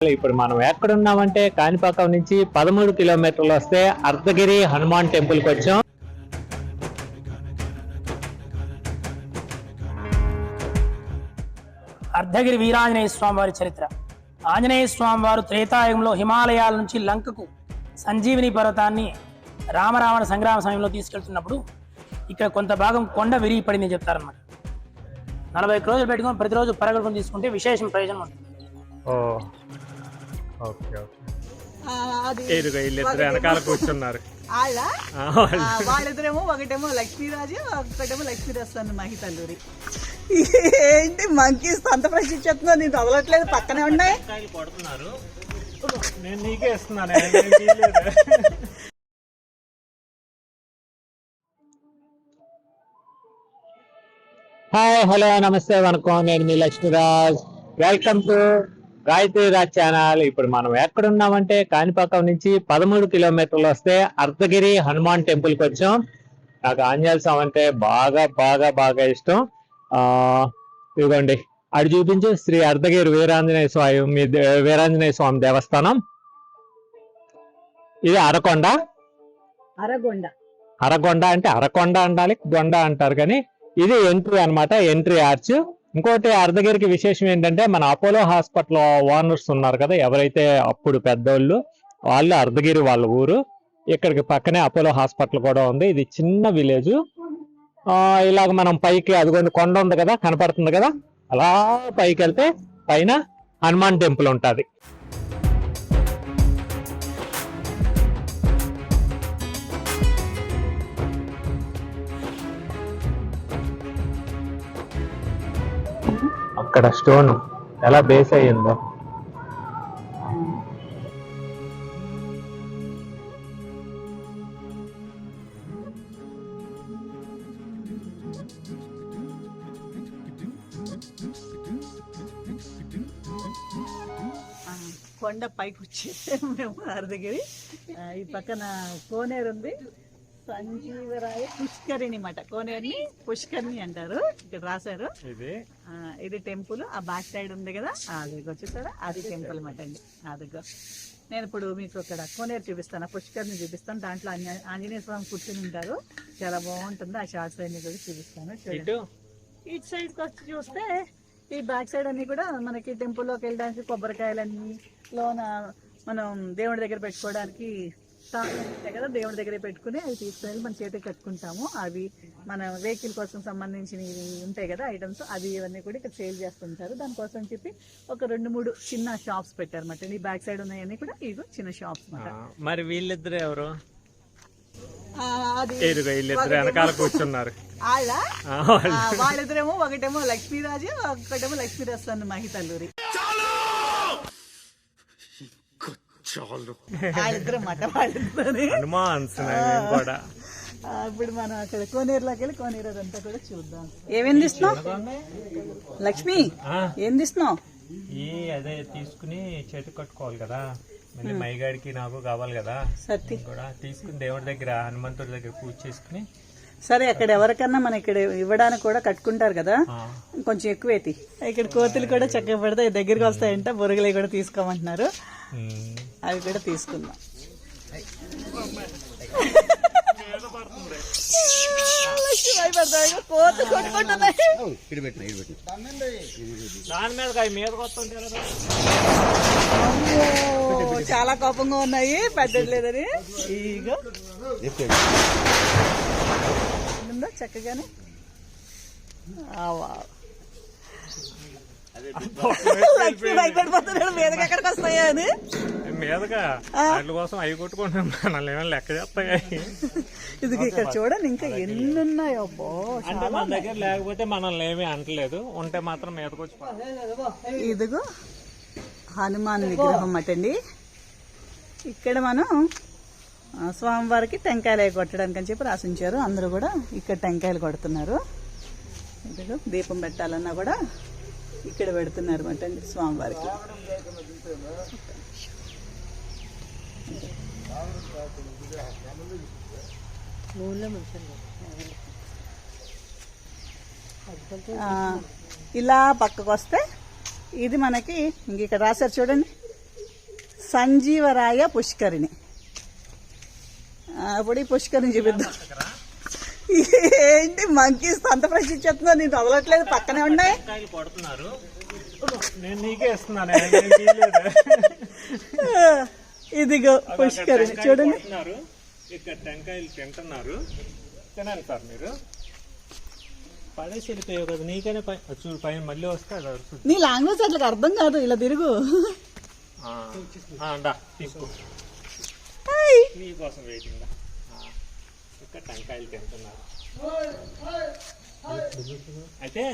ఇప్పుడు మనం ఎక్కడున్నామంటే కాణిపాకం నుంచి పదమూడు కిలోమీటర్లు వస్తే అర్ధగిరి హనుమాన్ టెంపుల్కి వచ్చాం. అర్ధగిరి వీరాంజనేయ స్వామి వారి చరిత్ర. ఆంజనేయ స్వామి వారు త్రేతాయుగంలో హిమాలయాల నుంచి లంకకు సంజీవిని పర్వతాన్ని రామరావణ సంగ్రామ సమయంలో తీసుకెళ్తున్నప్పుడు ఇక్కడ కొంత భాగం కొండ విరిగి పడిందని చెప్తారనమాట నలభై రోజులు పెట్టుకొని ప్రతిరోజు పరగడుకొని తీసుకుంటే విశేషం ప్రయోజనం ఉంటుంది. ఓ. Okay okay. ఆ, అది ఇదిగో వీళ్ళిద్దరు వెనకాల కూర్చున్నారు. వాళ్ళిద్దరేమో ఒకటేమో లక్ష్మీరాజు ఒకటేమో లక్ష్మీరస్తాను మహితల్లూరి ఏంటి మంకీస్ అంత ప్రశ్నించేస్తుందో నేను వదలట్లేదు పక్కనే ఉన్నాయి. నేను నీకే ఇస్తున్నాను. హాయ్ హలో నమస్తే వణకం. నేను మీ Lakshmiraj. Welcome to Gayatri Raj channel. ఇప్పుడు మనం ఎక్కడున్నామంటే కాణిపాకం నుంచి పదమూడు కిలోమీటర్లు వస్తే అర్ధగిరి హనుమాన్ టెంపుల్కి వచ్చాం. నాకు ఆంజనేయ స్వామి అంటే బాగా బాగా బాగా ఇష్టం. ఆ ఇదిగోండి. అటు చూపించు శ్రీ అర్ధగిరి వీరాంజనేయ స్వామి వీరాంజనేయ స్వామి దేవస్థానం. ఇది అరకొండ. అరగొండ. అరకొండ అంటే అరకొండ అంటాలి దొండ అంటారు కానీ ఇది ఎంట్రీ అన్నమాట ఎంట్రీ ఆర్చ్. ఇంకోటి అర్ధగిరికి విశేషం ఏంటంటే మన అపోలో హాస్పిటల్ ఓనర్స్ ఉన్నారు కదా ఎవరైతే అప్పుడు పెద్దోళ్ళు వాళ్ళు అర్ధగిరి వాళ్ళ ఊరు. ఇక్కడికి పక్కనే అపోలో హాస్పిటల్ కూడా ఉంది. ఇది చిన్న విలేజ్. ఇలాగ మనం పైకి అదిగోండి కొండ ఉంది కదా కనపడుతుంది కదా? అలా పైకి వెళ్తే పైన హనుమాన్ టెంపుల్ ఉంటుంది. అక్కడ స్టోన్ ఎలా బేస్ అయ్యిందో. కొండ పైకి వచ్చేసాము మేము అర్ధగిరి ఈ పక్కన కోనేరు ఉంది సంజీవరాయ పుష్కరిణి మాట. కోనేరుని పుష్కరిణి అంటారు. ఇక్కడ రాశారు. ఇది. టెంపుల్. ఆ బ్యాక్ సైడ్ ఉంది కదా. అది వచ్చేసారా అది టెంపుల్ మాట అండి. అదిగో. నేను ఇప్పుడు మీకు ఇక్కడ కోనేరు చూపిస్తాను. పుష్కర్ని చూపిస్తాను. దాంట్లో ఆంజ- ఆంజనేయ స్వామి కూర్చుని ఉంటారు. చాలా బాగుంటుంది. ఆ షార్ట్స్ అన్ని కూడా చూపిస్తాను. చూడండి. ఇటు? ఇటు సైడ్ వచ్చి చూస్తే ఈ బ్యాక్ సైడ్ అన్ని కూడా మనకి టెంపుల్లోకి వెళ్ళడానికి కొబ్బరికాయలన్నీ లోన మనం దేవుడి దగ్గర పెట్టుకోవడానికి ఉంటాయి కదా దేవుడి దగ్గర పెట్టుకుని అవి తీసుకెళ్ళి మన చేతికి కట్టుకుంటాము. అవి మన వెహికల్ కోసం సంబంధించినవి ఉంటాయి కదా ఐటమ్స్ అవి ఇవన్నీ కూడా ఇక్కడ సేల్ చేస్తుంటారు. దానికోసం చెప్పి ఒక రెండు మూడు చిన్న షాప్స్ పెట్టారన్నమాట. ఈ బ్యాక్ సైడ్ ఉన్నాయన్నీ కూడా ఇవి చిన్న షాప్స్ మరి వీళ్ళిద్దరు ఎవరు? వెనకాల కూర్చున్నారు. వాళ్ళిద్దరేమో ఒకటేమో లక్ష్మీరాజు ఒకటేమో లక్ష్మీరస్తాను మహితల్లూరి. వాళ్ళిద్దరు మాట వాళ్ళిద్దరు హనుమాన్స్ కూడా. ఇప్పుడు మనం అక్కడ కోనేరులోకి వెళ్ళి కోనేరు అదంతా కూడా చూద్దాం. ఏమేం తీస్తున్నావు? లక్ష్మి ఆ, ఏం తీస్తున్నావు? ఈ అదే తీసుకుని చేతి కట్టుకోవాలి కదా. మళ్ళీ మైగాడికి నాకు కావాలి కదా. సత్తి. కూడా తీసుకుని దేవుడి దగ్గర హనుమంతుడి దగ్గర పూజ చేసుకుని సరే అక్కడ ఎవరికన్నా మన ఇక్కడ ఇవ్వడానికి కూడా కట్టుకుంటారు కదా. కొంచెం ఎక్కువ ఇక్కడ కోతులు కూడా చక్కగా పడతాయి దగ్గరికి వస్తాయంట బొరుగులు కూడా తీసుకోమంటున్నారు. అవి కూడా తీసుకుందాం. చాలా కోపంగా ఉన్నాయి పెట్టట్లేదని ఇగో ఉందా చక్కగానే. లక్ష్మి భయపడిపోతున్నాడు మీదకి ఎక్కడికి వస్తాయా అని? మీదగా కోసం అవి కొట్టుకుంటాం మనల్ని ఏమైనా లెక్క చేస్తాయి? ఇది ఇక్కడ చూడండి ఇంకా ఎన్ని ఉన్నాయో అబ్బో అంటే మన దగ్గర లేకపోతే మనల్ని ఏమీ అంటలేదు. ఉంటే మాత్రం మీదకి వచ్చి ఇదిగో హనుమాన్ విగ్రహం అటండి. ఇక్కడ మనం స్వామివారికి టెంకాయలు అవి కొట్టడానికి అని చెప్పి రాసించారు. అందరూ కూడా ఇక్కడ టెంకాయలు కొడుతున్నారు. దీపం పెట్టాలన్నా కూడా ఇక్కడ పెడుతున్నారు అనమాట స్వామివారికి. ఇలా పక్కకు వస్తే ఇది మనకి ఇంక ఇక్కడ రాశారు చూడండి. సంజీవరాయ పుష్కరిణి. ఈ పుష్కరిణి చూపిద్దాం. ఏంటి మంకీస్ అంత ప్రశ్నించేస్తుందో నేను వదలట్లేదు పక్కనే ఉన్నాయి. ఇదిగో పుష్కరిణి చూడండి. ఇక్కడ టెంకాయలు తింటున్నారు. తినండి సార్ మీరు. పడేసి వెళ్ళిపోయావు కదా నీకైనా పై చూడు పైన మళ్ళీ వస్తే. నీ లాంగ్వేజ్ అట్లా అర్థం కాదు ఇలా తిరుగు. తీసుకో. హాయ్. నీకోసం వెయిటింగ్ ఇక్కడ టెంకాయలు తింటున్నారు. అయితే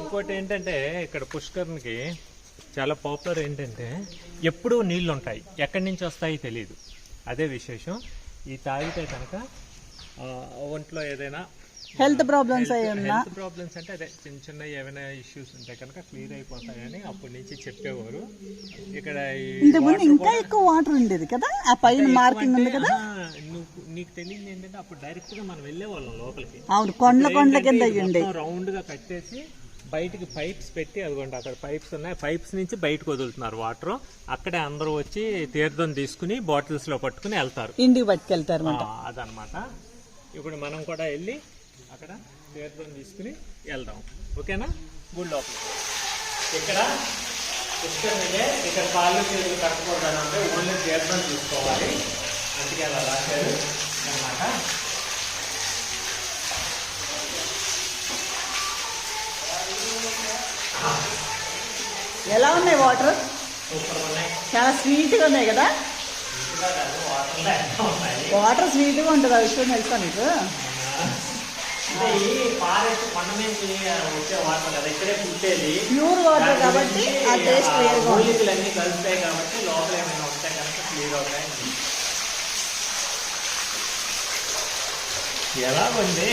ఇంకోటి ఏంటంటే ఇక్కడ పుష్కర్నికి చాలా పాపులర్ ఏంటంటే ఎప్పుడూ నీళ్ళు ఉంటాయి ఎక్కడి నుంచి వస్తాయి తెలియదు అదే విశేషం. ఈ తాగితే కనుక ఒంట్లో ఏదైనా హెల్త్ ప్రాబ్లమ్స్ అయి ఉన్నా హెల్త్ ప్రాబ్లమ్స్ అంటే అదే చిన్న చిన్న ఏమైనా ఇష్యూస్ ఉంటే కనుక క్లియర్ అయిపోతాయని అప్పటి నుంచి చెప్పేవారు. ఇక్కడ ఇంతకుముందు ఇంకా ఎక్కువ వాటర్ ఉండేది కదా? ఆ పైన మార్కింగ్ ఉంది కదా? నీకు తెలియదు ఏంటంటే అప్పుడు డైరెక్ట్గా మనం వెళ్ళే వాళ్ళం లోపలికి. అవును కొండల కొండల కింద రౌండ్గా కట్టేసి బయటికి పైప్స్ పెట్టి అదిగోండి అక్కడ పైప్స్ ఉన్నాయి. పైప్స్ నుంచి బయటకు వదులుతున్నారు వాటర్ అక్కడే అందరూ వచ్చి తీర్థం తీసుకుని బాటిల్స్లో పట్టుకుని వెళ్తారు. ఇంటికి పట్టుకెళ్తారు అదనమాట ఇప్పుడు మనం కూడా వెళ్ళి అక్కడ తీర్థం తీసుకుని వెళ్దాం. ఓకేనా? గుడి లోపల. ఇక్కడ పుష్కర్ ఇక్కడ కాళ్ళు చేతులు కట్టుకోవడం అంటే ఓన్లీ తీర్థం తీసుకోవాలి. అందుకే అలా రాశారు అనమాట ఎలా ఉన్నాయి వాటర్? చాలా స్వీట్గా ఉన్నాయి కదా? వాటర్ స్వీట్గా ఉంటుంది? ఆ విషయం తెలుసా నీకు? అంటే ఈ ఫారెస్ట్ కొండ నుంచి వచ్చే వాటర్ కదా ఇక్కడే పుట్టేది ప్యూర్ వాటర్ కాబట్టి ఆ టేస్ట్ వేరుగా కలుస్తాయి కాబట్టి లోపల ఏమైనా ఉంటాయి కనుక క్లియర్ అవుతాయి. ఎలా ఉంది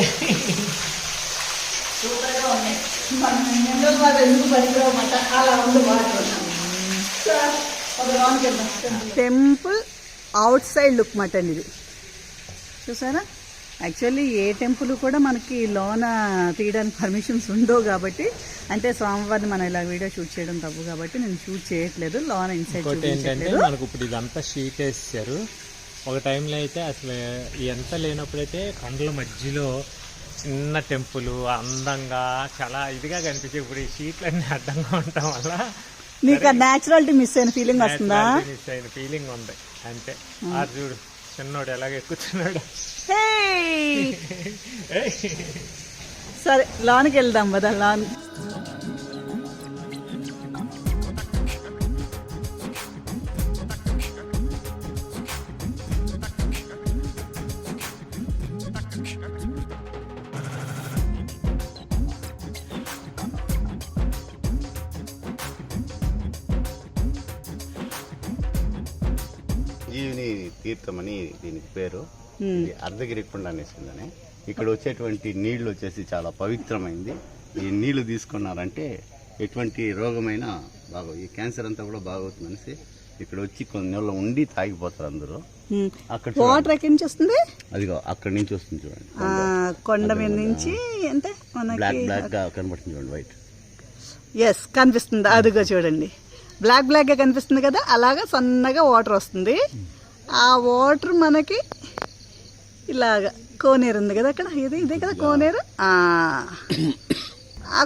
సూపర్గా ఉన్నాయి. మనం ఎన్నో వాటర్ ఎందుకు పనికిరావన్నమాట అలా ఉంది water. Temple outside look మాట అండి ఇది. చూసారా? యాక్చువల్లీ ఏ టెంపుల్ కూడా మనకి లోన తీయడానికి పర్మిషన్స్ ఉండవు కాబట్టి అంటే స్వామివారిని మనం ఇలా వీడియో షూట్ చేయడం తప్పు కాబట్టి నేను షూట్ చేయట్లేదు లోన ఇన్సైడ్ ఏంటంటే మనకు ఇప్పుడు ఇదంతా షీట్ వేసారు ఒక టైంలో అయితే అసలు ఎంత లేనప్పుడైతే కొండల మధ్యలో చిన్న టెంపుల్ అందంగా చాలా ఇదిగా కనిపించే ఇప్పుడు ఈ షీట్లన్నీ అడ్డంగా ఉండటం వల్ల నీకు ఆ న్యాచురాలిటీ మిస్ అయిన ఫీలింగ్ వస్తుందా? మిస్ అయిన ఫీలింగ్ ఉంది. అంతే. ఆ. చూడు. చిన్నోడు ఎలాగ ఎక్కుతున్నాడు. సరే లోనికి వెళ్దాం కదా లోన్. తీర్థమని దీనికి పేరు. ఇది అర్ధగిరి కొండ అనేసిందని. ఇక్కడ వచ్చేటువంటి నీళ్ళు వచ్చేసి చాలా పవిత్రమైంది. ఈ నీళ్ళు తీసుకున్నారంటే ఎటువంటి రోగమైనా బాగా ఈ క్యాన్సర్ అంతా కూడా బాగవుతుందనేసి ఇక్కడ వచ్చి కొన్ని నెలలు ఉండి తాగిపోతారు అందరూ. అక్కడ. వాటర్ ఎక్కడి నుంచి వస్తుంది? అదిగో అక్కడి నుంచి వస్తుంది చూడండి. కొండ మీద నుంచి అంటే బ్లాక్ బ్లాక్గా కనబడుతుంది చూడండి వైట్ ఎస్ కనిపిస్తుంది. అదిగో చూడండి. బ్లాక్ బ్లాక్గా కనిపిస్తుంది కదా? అలాగా సన్నగా వాటర్ వస్తుంది. ఆ వాటర్ మనకి ఇలాగా కోనేరు ఉంది కదా అక్కడ? ఇది ఇదే కదా కోనేరు? ఆ.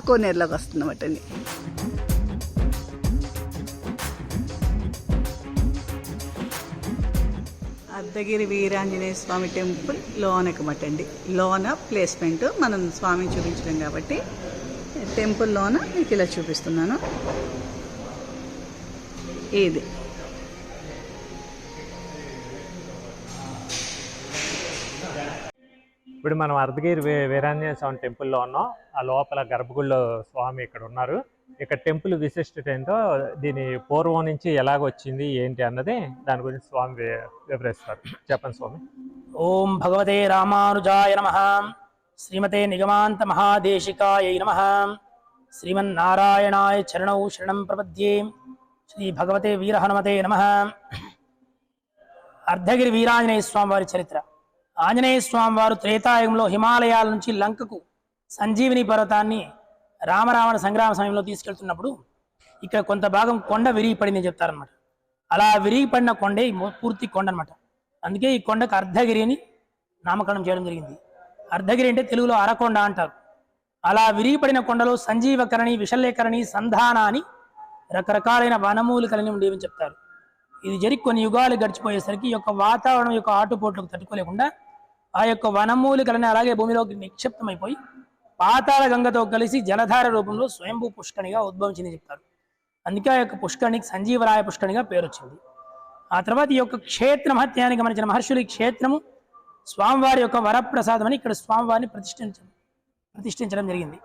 కోనేరులోకి వస్తుంది అన్నమాట అండి. అర్ధగిరి వీరాంజనేయ స్వామి టెంపుల్ లోనకి మటండి లోన ప్లేస్మెంట్ మనం స్వామిని చూపించడం కాబట్టి టెంపుల్ లోన మీకు ఇలా చూపిస్తున్నాను. ఇది. ఇప్పుడు మనం అర్ధగిరి వీరాంజనేయ స్వామి టెంపుల్లో ఉన్నాం. ఆ లోపల గర్భగుడిలో స్వామి ఇక్కడ ఉన్నారు. ఇక్కడ టెంపుల్ విశిష్టత ఏంటో దీని పూర్వం నుంచి ఎలాగొచ్చింది ఏంటి అన్నది దాని గురించి స్వామి వివరిస్తారు. చెప్పండి స్వామి. ఓం భగవతే రామానుజాయ నమ. శ్రీమతే నిగమాంత మహాదేశికాయ నమ. శ్రీమన్నారాయణాయ చరణౌ శరణం ప్రపద్యే. శ్రీ భగవతే వీరహనుమతే నమ. అర్ధగిరి వీరాంజనేయ స్వామి వారి చరిత్ర. ఆంజనేయ స్వామి వారు త్రేతాయుగంలో హిమాలయాల నుంచి లంకకు సంజీవిని పర్వతాన్ని రామరావణ సంగ్రామ సమయంలో తీసుకెళ్తున్నప్పుడు ఇక్కడ కొంత భాగం కొండ విరిగి పడిందని చెప్తారనమాట అలా విరిగిపడిన కొండే పూర్తి కొండ అనమాట అందుకే ఈ కొండకు అర్ధగిరి అని నామకరణం చేయడం జరిగింది. అర్ధగిరి అంటే తెలుగులో అరకొండ అంటారు. అలా విరిగిపడిన కొండలో సంజీవకరణి విషల్యకరణి సంధాన అని రకరకాలైన కలిగి ఉండేవని చెప్తారు. ఇది జరిగి కొన్ని యుగాలు గడిచిపోయేసరికి ఈ యొక్క వాతావరణం యొక్క ఆటుపోట్లకు తట్టుకోలేకుండా ఆ యొక్క వనమూలికలని అలాగే భూమిలోకి నిక్షిప్తమైపోయి పాతాళ గంగతో కలిసి జలధార రూపంలో స్వయంభూ పుష్కణిగా ఉద్భవించింది చెప్తారు. అందుకే ఆ యొక్క పుష్కణికి సంజీవరాయ పుష్కణిగా పేరు వచ్చింది ఆ తర్వాత ఈ యొక్క క్షేత్ర మహత్యాన్ని గమనించిన మహర్షులు ఈ క్షేత్రము స్వామివారి యొక్క వరప్రసాదం అని ఇక్కడ స్వామివారిని ప్రతిష్ఠించడం ప్రతిష్ఠించడం జరిగింది.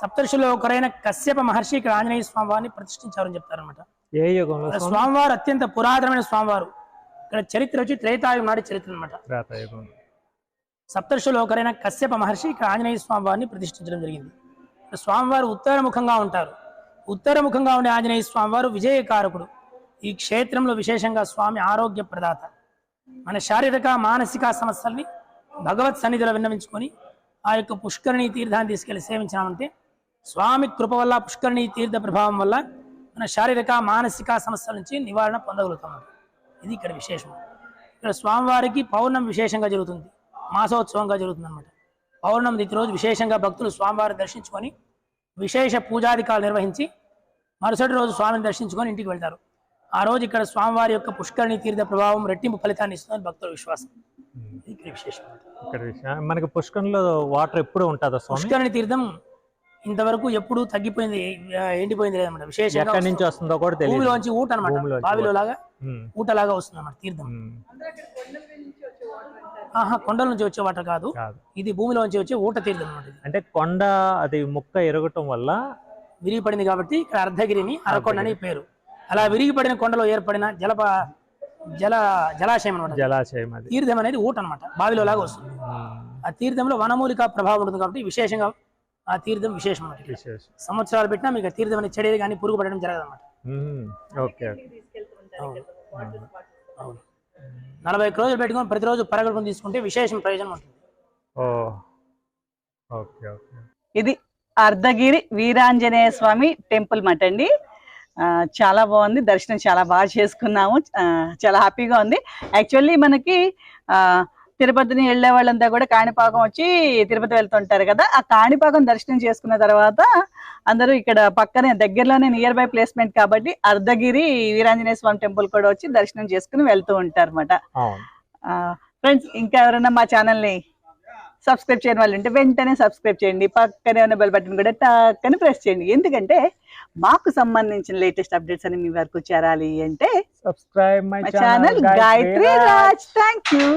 సప్తర్షుల్లో ఒకరైన కశ్యప మహర్షి ఇక్కడ ఆంజనేయ స్వామివారిని ప్రతిష్ఠించారని చెప్తారనమాట ఏ యుగంలో? స్వామివారు అత్యంత పురాతనమైన స్వామివారు. ఇక్కడ చరిత్ర వచ్చి త్రేతాయుగం నాటి చరిత్ర అనమాట. సప్తర్షులు ఒకరైన కశ్యప మహర్షి ఇక్కడ ఆంజనేయ స్వామివారిని ప్రతిష్ఠించడం జరిగింది. స్వామివారు ఉత్తరముఖంగా ఉంటారు. ఉత్తరముఖంగా ఉండే ఆంజనేయ స్వామివారు విజయకారకుడు. ఈ క్షేత్రంలో విశేషంగా స్వామి ఆరోగ్య ప్రదాత. మన శారీరక మానసిక సమస్యల్ని భగవత్ సన్నిధిలో విన్నవించుకొని ఆ యొక్క పుష్కరిణి తీర్థాన్ని తీసుకెళ్ళి సేవించామంటే స్వామి కృప వల్ల పుష్కరిణి తీర్థ ప్రభావం వల్ల మన శారీరక మానసిక సమస్యల నుంచి నివారణ పొందగలుగుతాం. ఇది ఇక్కడ విశేషం. ఇక్కడ స్వామివారికి పౌర్ణం విశేషంగా జరుగుతుంది. మాసోత్సవంగా జరుగుతుంది అనమాట పౌర్ణమి తిథి రోజు విశేషంగా భక్తులు స్వామివారిని దర్శించుకొని విశేష పూజాధికాలు నిర్వహించి మరుసటి రోజు స్వామిని దర్శించుకొని ఇంటికి వెళ్తారు. ఆ రోజు ఇక్కడ స్వామివారి యొక్క పుష్కరిణి తీర్థ ప్రభావం రెట్టింపు ఫలితాన్ని ఇస్తుందని భక్తుల విశ్వాసం. ఇక్కడ విశేషం మనకి పుష్కరంలో వాటర్ ఎప్పుడు ఉంటుందా స్వామి? పుష్కరిణి తీర్థం ఇంతవరకు ఎప్పుడు తగ్గిపోయింది ఎండిపోయింది లేదన్నమాట. విశేషంగా ఎక్కడి నుంచి వస్తుందో కూడా తెలియదు. ఊట అనమాట బావిలో ఊట. లాగా ఊటలాగా వస్తుంది అన్నమాట తీర్థం ఆహా కొండల నుంచి వచ్చే వాటర్ కాదు. ఇది భూమిలోంచి వచ్చే ఊట తీర్థం అనమాట అంటే కొండ అది ముక్క ఎరగటం వల్ల విరిగిపడింది కాబట్టి ఇక్కడ అర్ధగిరిని అరకొండ అని పేరు. అలా విరిగిపడిన కొండలో ఏర్పడిన జలప జల జలాశయం అనమాట జలాశయం తీర్థం అనేది ఊట అనమాట బావిలో లాగా వస్తుంది ఆ తీర్థంలో వనమూలిక ప్రభావం ఉంటుంది కాబట్టి విశేషంగా ఆ తీర్థం విశేషం సంవత్సరాలు పెట్టినా మీకు తీర్థం అనేది చెడేది కానీ పురుగు పడడం జరగదు అనమాట ఓకే అవును. నలభై ఒక్క రోజులు పెట్టుకొని ప్రతిరోజు పరగడుపుని తీసుకుంటే విశేషం ప్రయోజనం ఉంటుంది. ఓ ఓకే ఓకే. ఇది అర్ధగిరి వీరాంజనేయ స్వామి టెంపుల్ మాట అండి. చాలా బాగుంది దర్శనం చాలా బాగా చేసుకున్నాము. ఆ, చాలా హ్యాపీగా ఉంది. యాక్చువల్లీ మనకి ఆ, తిరుపతిని వెళ్ళే వాళ్ళంతా కూడా కాణిపాకం వచ్చి తిరుపతి వెళ్తుంటారు కదా. ఆ కాణిపాకం దర్శనం చేసుకున్న తర్వాత అందరూ ఇక్కడ పక్కనే దగ్గరలోనే నియర్ బై ప్లేస్మెంట్ కాబట్టి అర్ధగిరి వీరాంజనేయ స్వామి టెంపుల్ కూడా వచ్చి దర్శనం చేసుకుని వెళ్తూ ఉంటారు అనమాట ఫ్రెండ్స్ ఇంకా ఎవరైనా మా ఛానల్ని సబ్స్క్రైబ్ చేయని వాళ్ళు ఉంటే వెంటనే సబ్స్క్రైబ్ చేయండి. పక్కనే ఉన్న బెల్ బటన్ కూడా టక్కని ప్రెస్ చేయండి. ఎందుకంటే మాకు సంబంధించిన లేటెస్ట్ అప్డేట్స్ అని మీ వరకు చేరాలి అంటే సబ్స్క్రైబ్ మై మా channel Gayatri Raj. Thank you